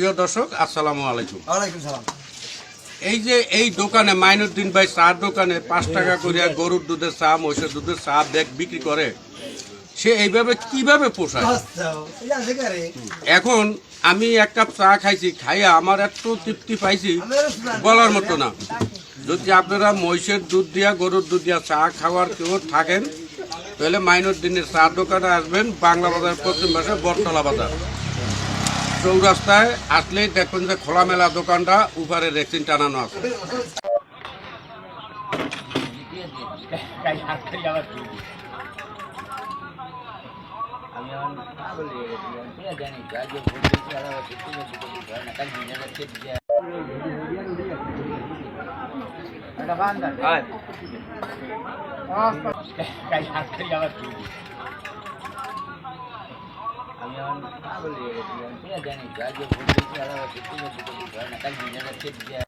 প্রিয় দর্শক আসসালামু আলাইকুম। ওয়ালাইকুম সালাম। এই যে এই দোকানে মাইনুদ্দিন ভাই চার দোকানে পাঁচ টাকা করিয়া গরুর দুধের চা মহিষের দুধের চা ব্যাগ বিক্রি করে সে এইভাবে কীভাবে পোষায়? আচ্ছা কারে? এখন আমি এক কাপ চা খাইছি খাইয়া আমার এত তৃপ্তি পাইছি বলার মতো না। যদি আপনারা মহিষের দুধ দিয়া গরুর দুধ দিয়া চা খাওয়ার কেউ থাকেন তাহলে মাইনুদ্দিনের চা দোকানে আসবেন বাংলা বাজার পশ্চিম পাশে বটতলা বাজার। চৌরাস্তায় আসলেই দেখবেন যে খোলামেলা দোকানটা উপরে রেক্সিন টানানো আছে। જાણી ગાજો ફોટો ચાલો કેટલી બધી ઘર નકાલ બીજાને